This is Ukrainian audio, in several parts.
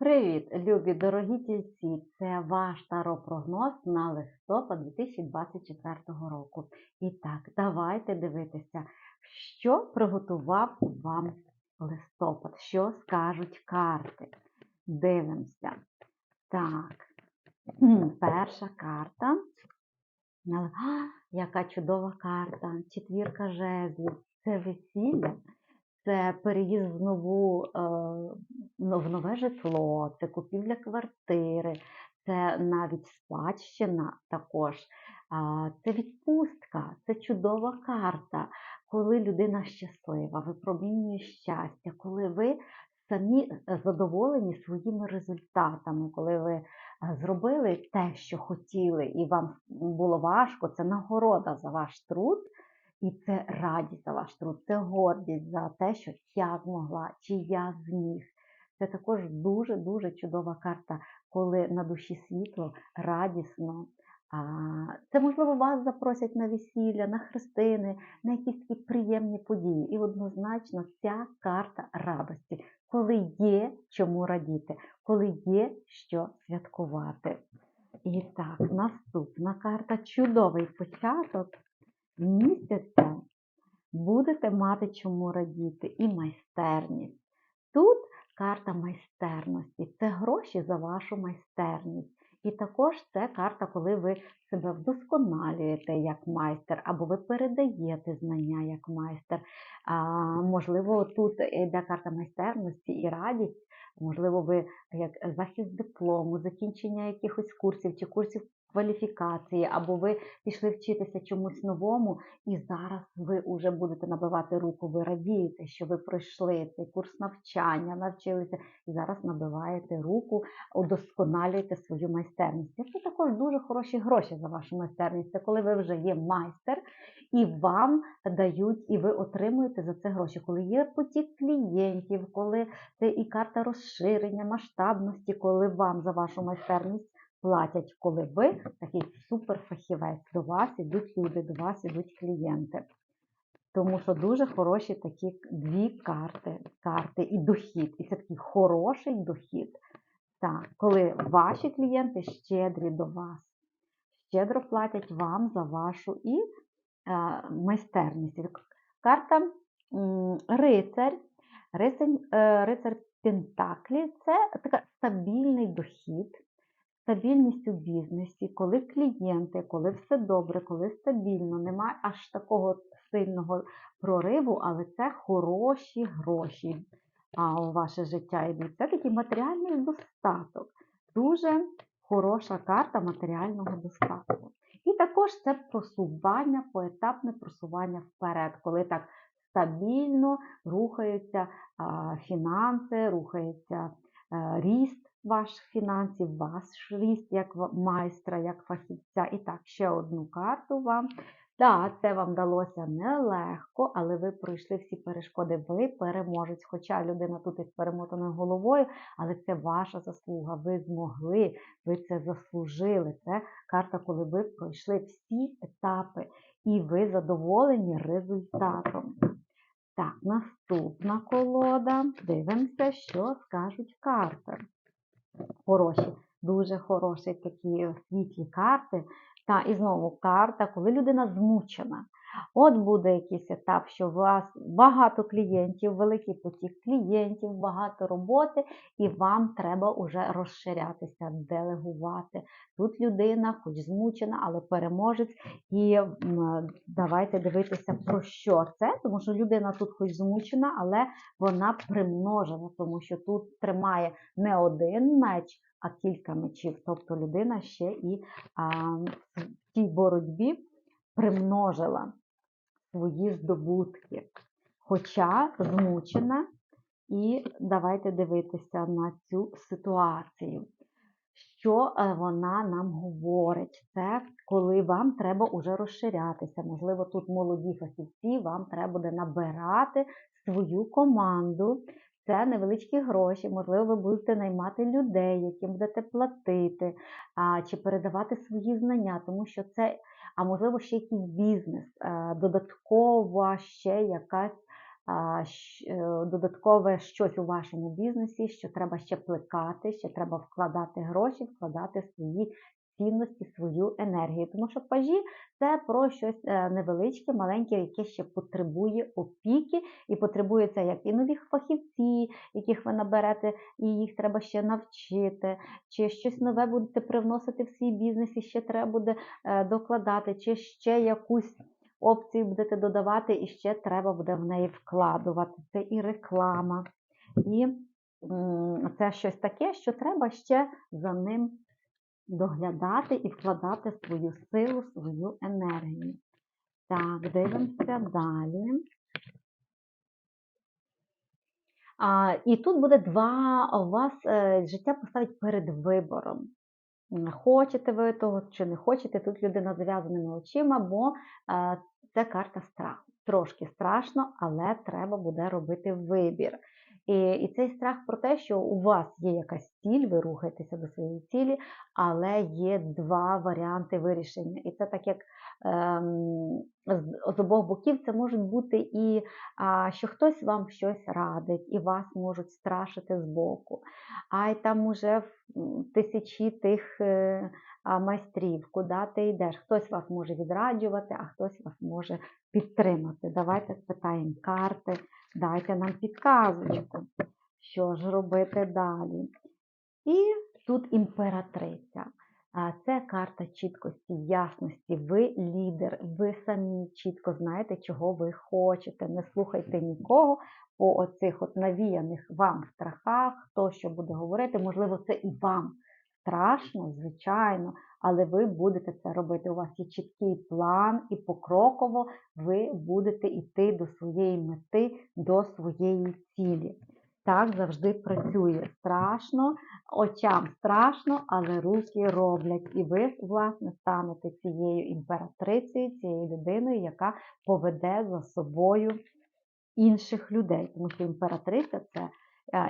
Привіт, любі дорогі тільці! Це ваш таропрогноз на листопад 2024 року. І так, давайте дивитися, що приготував вам листопад, що скажуть карти. Дивимося. Так, перша карта. А, яка чудова карта! Четвірка жезлів. Це весілля це переїзд в нову, е, в нове житло, це купівля квартири, це навіть спадщина також. Це відпустка, це чудова карта, коли людина щаслива, випромінює щастя, коли ви самі задоволені своїми результатами, коли ви е, зробили те, що хотіли, і вам було важко, це нагорода за ваш труд. І це радість за ваш труд, це гордість за те, що я змогла, чи я зміг. Це також дуже-дуже чудова карта, коли на душі світло, радісно. Це, можливо, вас запросять на весілля, на хрестини, на якісь такі приємні події. І однозначно ця карта радості, коли є чому радіти, коли є що святкувати. І так, наступна карта чудовий початок місяця будете мати чому радіти і майстерність. Тут карта майстерності це гроші за вашу майстерність. І також це карта, коли ви себе вдосконалюєте як майстер, або ви передаєте знання як майстер. А, Можливо, тут йде карта майстерності і радість. Можливо, ви як захист диплому, закінчення якихось курсів чи курсів кваліфікації, або ви пішли вчитися чомусь новому, і зараз ви вже будете набивати руку, ви радієте, що ви пройшли цей курс навчання, навчилися, і зараз набиваєте руку, удосконалюєте свою майстерність. Це також дуже хороші гроші за вашу майстерність. Це коли ви вже є майстер, і вам дають, і ви отримуєте за це гроші. Коли є потік клієнтів, коли це і карта розширення, масштабності, коли вам за вашу майстерність платять, коли ви такий суперфахівець. До вас ідуть люди, до вас ідуть клієнти. Тому що дуже хороші такі дві карти, карти і дохід. І це такий хороший дохід. Так, коли ваші клієнти щедрі до вас, щедро платять вам за вашу і е, майстерність. Карта м, рицарь, рицарь, е, рицарь Пентаклі це така стабільний дохід стабільність у бізнесі, коли клієнти, коли все добре, коли стабільно, немає аж такого сильного прориву, але це хороші гроші а у ваше життя йдуть. Це такий матеріальний достаток. Дуже хороша карта матеріального достатку. І також це просування, поетапне просування вперед, коли так стабільно рухаються фінанси, рухається а, ріст ваших фінансів, ваш ріст як майстра, як фахівця. І так, ще одну карту вам. Так, це вам далося нелегко, але ви пройшли всі перешкоди, ви переможець. Хоча людина тут із перемотаною головою, але це ваша заслуга. Ви змогли, ви це заслужили. Це карта, коли ви пройшли всі етапи і ви задоволені результатом. Так, наступна колода. Дивимося, що скажуть карти хороші, дуже хороші такі світлі карти. Та і знову карта, коли людина змучена. От буде якийсь етап, що у вас багато клієнтів, великий потік клієнтів, багато роботи, і вам треба вже розширятися, делегувати. Тут людина, хоч змучена, але переможець. І давайте дивитися, про що це, тому що людина тут хоч змучена, але вона примножена, тому що тут тримає не один меч, а кілька мечів. Тобто людина ще і а, в тій боротьбі примножила свої здобутки, хоча змучена, і давайте дивитися на цю ситуацію. Що е, вона нам говорить? Це коли вам треба уже розширятися. Можливо, тут молоді фахівці, вам треба буде набирати свою команду. Це невеличкі гроші, можливо, ви будете наймати людей, яким будете платити, а, чи передавати свої знання, тому що це а можливо, ще якийсь бізнес, е, додаткова ще якась а, е, додаткове щось у вашому бізнесі, що треба ще плекати, ще треба вкладати гроші, вкладати свої цінності, свою енергію. Тому що пажі це про щось е, невеличке, маленьке, яке ще потребує опіки, і потребує це як і нових фахівців, яких ви наберете, і їх треба ще навчити, чи щось нове будете привносити в свій бізнес, і ще треба буде е, докладати, чи ще якусь опцію будете додавати, і ще треба буде в неї вкладувати. Це і реклама, і це щось таке, що треба ще за ним доглядати і вкладати свою силу, свою енергію. Так, дивимося далі. А, і тут буде два у вас е, життя поставить перед вибором. Хочете ви того чи не хочете, тут людина зав'язаними очима, бо е, це карта страху. Трошки страшно, але треба буде робити вибір. І, цей страх про те, що у вас є якась ціль, ви рухаєтеся до своєї цілі, але є два варіанти вирішення. І це так як ем, з, з обох боків це можуть бути і а, що хтось вам щось радить, і вас можуть страшити збоку. А й там уже м, тисячі тих е, майстрів, куди ти йдеш. Хтось вас може відраджувати, а хтось вас може підтримати. Давайте спитаємо карти, дайте нам підказочку, що ж робити далі. І тут імператриця. Це карта чіткості, ясності. Ви лідер, ви самі чітко знаєте, чого ви хочете. Не слухайте нікого по оцих от навіяних вам страхах, хто що буде говорити. Можливо, це і вам страшно, звичайно, але ви будете це робити. У вас є чіткий план, і покроково ви будете йти до своєї мети, до своєї цілі. Так завжди працює. Страшно, очам страшно, але руки роблять. І ви, власне, станете цією імператрицею, цією людиною, яка поведе за собою інших людей. Тому що імператриця це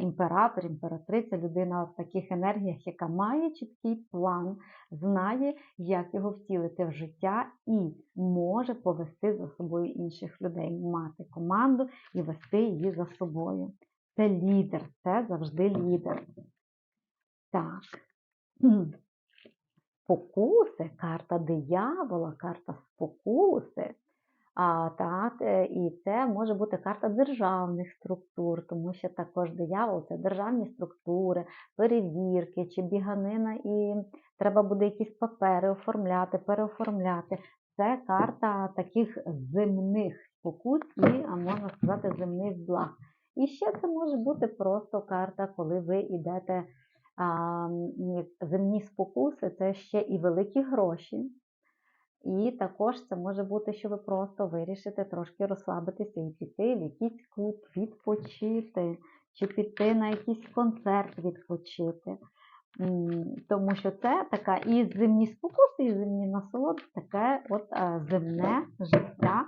імператор, імператриця, людина в таких енергіях, яка має чіткий план, знає, як його втілити в життя і може повести за собою інших людей, мати команду і вести її за собою. Це лідер, це завжди лідер. Так. Спокуси, карта диявола, карта спокуси. А, так, е, і це може бути карта державних структур, тому що також диявол це державні структури, перевірки чи біганина, і треба буде якісь папери оформляти, переоформляти. Це карта таких земних спокус і, а можна сказати, земних благ. І ще це може бути просто карта, коли ви йдете а, земні спокуси, це ще і великі гроші. І також це може бути, що ви просто вирішите трошки розслабитися і піти в якийсь клуб, відпочити, чи піти на якийсь концерт відпочити. Тому що це така і земні спокуси, і земні насолоди, таке от е, земне життя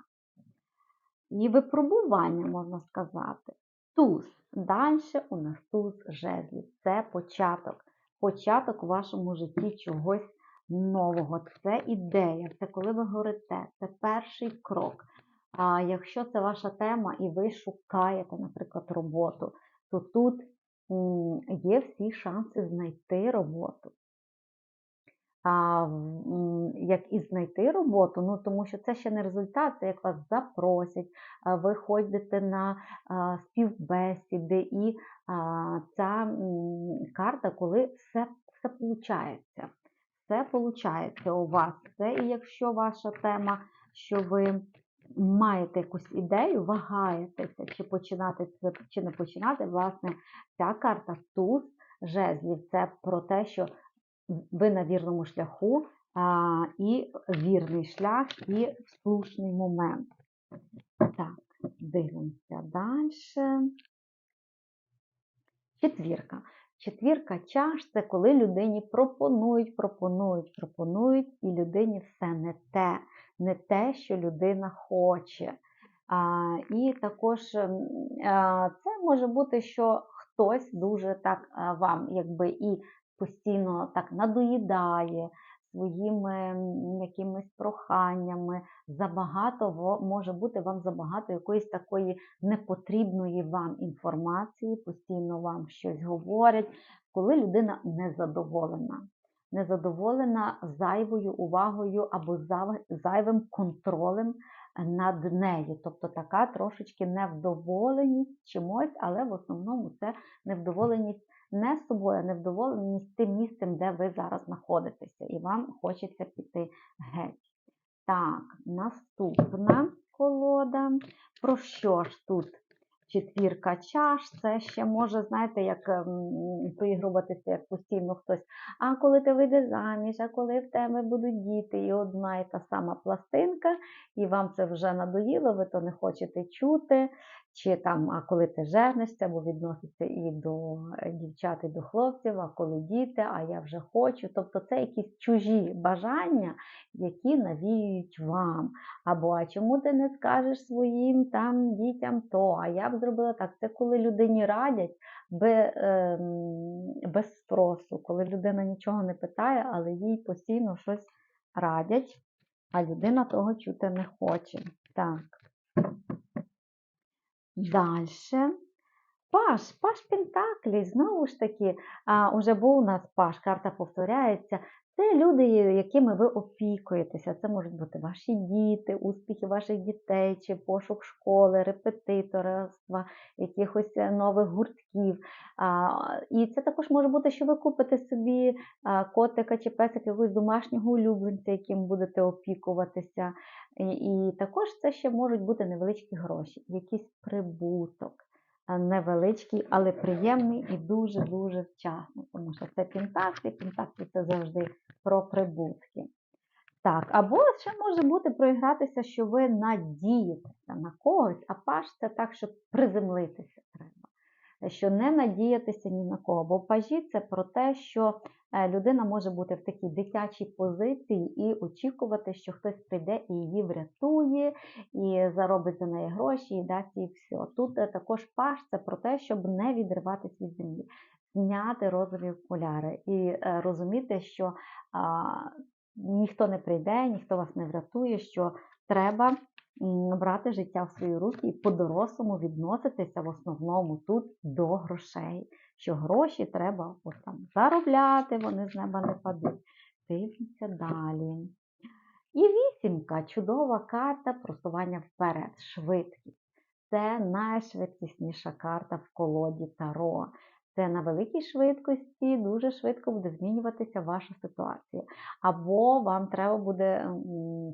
і випробування, можна сказати. Туз. Далі у нас туз жезлів. Це початок. Початок у вашому житті чогось нового. Це ідея, це коли ви говорите, це перший крок. А якщо це ваша тема і ви шукаєте, наприклад, роботу, то тут є всі шанси знайти роботу. А, як і знайти роботу, ну тому що це ще не результат, це як вас запросять, ви ходите на а, співбесіди, і а, ця м, карта, коли все, все виходить. Все виходить у вас. Це і якщо ваша тема, що ви маєте якусь ідею, вагаєтеся, чи починати це, чи не починати, власне, ця карта туз жезлів. Це про те, що ви на вірному шляху, а, і вірний шлях, і слушний момент. Так, дивимося далі. Четвірка. Четвірка чаш це коли людині пропонують, пропонують, пропонують, і людині все не те, не те, що людина хоче. А, і також а, це може бути, що хтось дуже так а, вам якби і постійно так надоїдає своїми якимись проханнями, забагато може бути вам забагато якоїсь такої непотрібної вам інформації, постійно вам щось говорять, коли людина незадоволена. Незадоволена зайвою увагою або зайвим контролем над нею. Тобто така трошечки невдоволеність чимось, але в основному це невдоволеність не з собою, а невдоволеність тим місцем, де ви зараз знаходитеся, і вам хочеться піти геть. Так, наступна колода. Про що ж тут? Четвірка чаш, це ще може, знаєте, як ем, як постійно хтось. А коли ти вийдеш заміж, а коли в тебе будуть діти, і одна і та сама пластинка, і вам це вже надоїло, ви то не хочете чути, чи там, а коли ти женишся, або відноситься і до е, дівчат, і до хлопців, а коли діти, а я вже хочу. Тобто це якісь чужі бажання, які навіюють вам. Або а чому ти не скажеш своїм там дітям то, а я б зробила так. Це коли людині радять без, без спросу, коли людина нічого не питає, але їй постійно щось радять, а людина того чути не хоче. Так. Далі. Паш, Паш Пентаклі, знову ж таки, а, уже був у нас Паш, карта повторяється. Це люди, якими ви опікуєтеся. Це можуть бути ваші діти, успіхи ваших дітей, чи пошук школи, репетиторства, якихось е, нових гуртків. А, І це також може бути, що ви купите собі котика чи песика, якогось домашнього улюбленця, яким будете опікуватися. І, і також це ще можуть бути невеличкі гроші, якийсь прибуток невеличкий, але приємний і дуже-дуже вчасно, тому що це пентаклі, пентаклі це завжди про прибутки. Так, або ще може бути проігратися, що ви надієтеся на когось, а паш це так, щоб приземлитися треба. Що не надіятися ні на кого. Бо пажі це про те, що е, людина може бути в такій дитячій позиції і очікувати, що хтось прийде і її врятує, і заробить за неї гроші, і дасть їй все. Тут е, також паш це про те, щоб не відриватись від землі, зняти розові окуляри і е, розуміти, що ніхто не прийде, ніхто вас не врятує, що треба брати життя в свої руки і по-дорослому відноситися в основному тут до грошей. Що гроші треба от там заробляти, вони з неба не падуть. Дивимося далі. І вісімка чудова карта просування вперед, швидкість. Це найшвидкісніша карта в колоді Таро. Це на великій швидкості дуже швидко буде змінюватися ваша ситуація. Або вам треба буде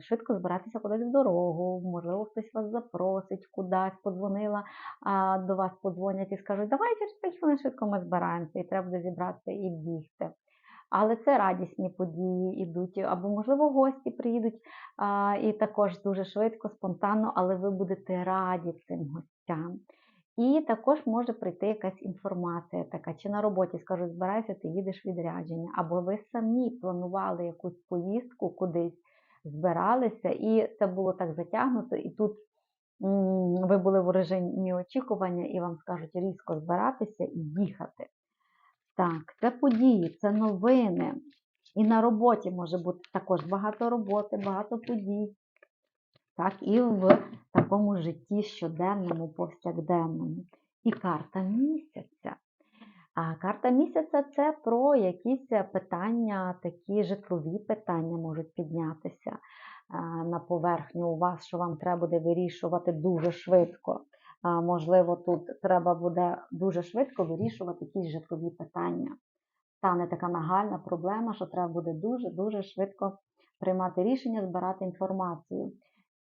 швидко збиратися кудись в дорогу, можливо, хтось вас запросить кудись, подзвонила, а до вас подзвонять і скажуть, давай через 5 хвилин швидко ми збираємося, і треба буде зібратися і бігти. Але це радісні події йдуть, або, можливо, гості приїдуть а, і також дуже швидко, спонтанно, але ви будете раді цим гостям. І також може прийти якась інформація така, чи на роботі скажуть, збирайся, ти їдеш відрядження, або ви самі планували якусь поїздку кудись, збиралися, і це було так затягнуто, і тут ви були в режимі очікування, і вам скажуть різко збиратися і їхати. Так, це події, це новини. І на роботі може бути також багато роботи, багато подій. Так, і в такому житті щоденному, повсякденному. І карта місяця. А карта місяця це про якісь питання, такі житлові питання можуть піднятися на поверхню у вас, що вам треба буде вирішувати дуже швидко. Можливо, тут треба буде дуже швидко вирішувати якісь житлові питання. Стане така нагальна проблема, що треба буде дуже-дуже швидко приймати рішення, збирати інформацію.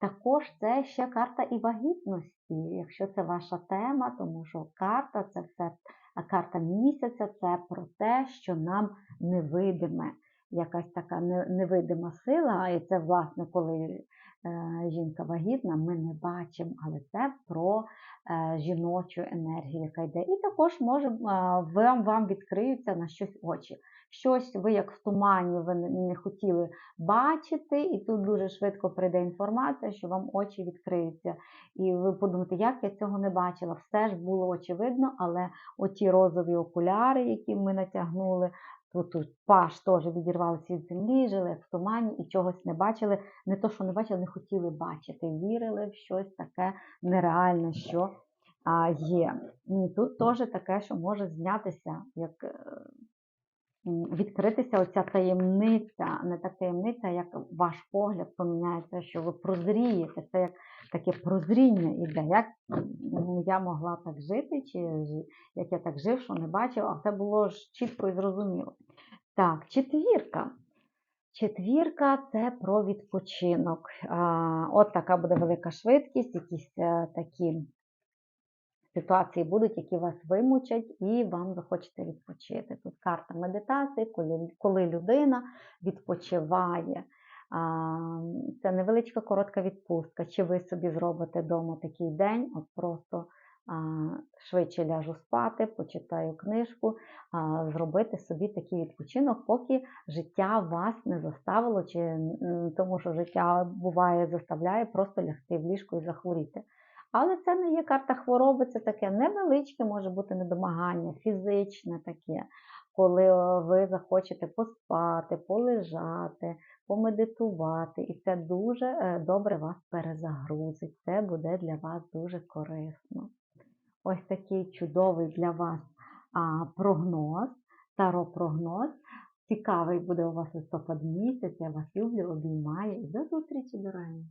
Також це ще карта і вагітності, якщо це ваша тема, тому що карта це все, карта місяця це про те, що нам невидиме, якась така невидима сила, і це, власне, коли жінка вагітна, ми не бачимо, але це про е, жіночу енергію, яка йде. І також може е, вам, вам відкриються на щось очі. Щось ви як в тумані ви не хотіли бачити, і тут дуже швидко прийде інформація, що вам очі відкриються. І ви подумаєте, як я цього не бачила. Все ж було очевидно, але оті розові окуляри, які ми натягнули, тут, паш теж відірвалися від землі, жили в тумані і чогось не бачили. Не то, що не бачили, не хотіли бачити, вірили в щось таке нереальне, що є. І тут теж таке, що може знятися, як е, відкритися оця таємниця, не так таємниця, як ваш погляд поміняється, що ви прозрієте. Це як таке прозріння іде. Як я могла так жити, чи як я так жив, що не бачив, а це було ж чітко і зрозуміло. Так, четвірка. Четвірка це про відпочинок. От така буде велика швидкість, якісь е, такі ситуації будуть, які вас вимучать, і вам захочете відпочити. Тут карта медитації, коли, коли людина відпочиває. Це невеличка коротка відпустка. Чи ви собі зробите вдома такий день, от просто швидше ляжу спати, почитаю книжку, зробити собі такий відпочинок, поки життя вас не заставило, чи тому що життя буває заставляє просто лягти в ліжко і захворіти. Але це не є карта хвороби, це таке невеличке, може бути недомагання, фізичне таке, коли е, ви захочете поспати, полежати, помедитувати, і це дуже е, добре вас перезагрузить. Це буде для вас дуже корисно. Ось такий чудовий для вас прогноз, таро-прогноз. Цікавий буде у вас листопад місяць. Я вас люблю, обіймаю і до зустрічі, дорогі!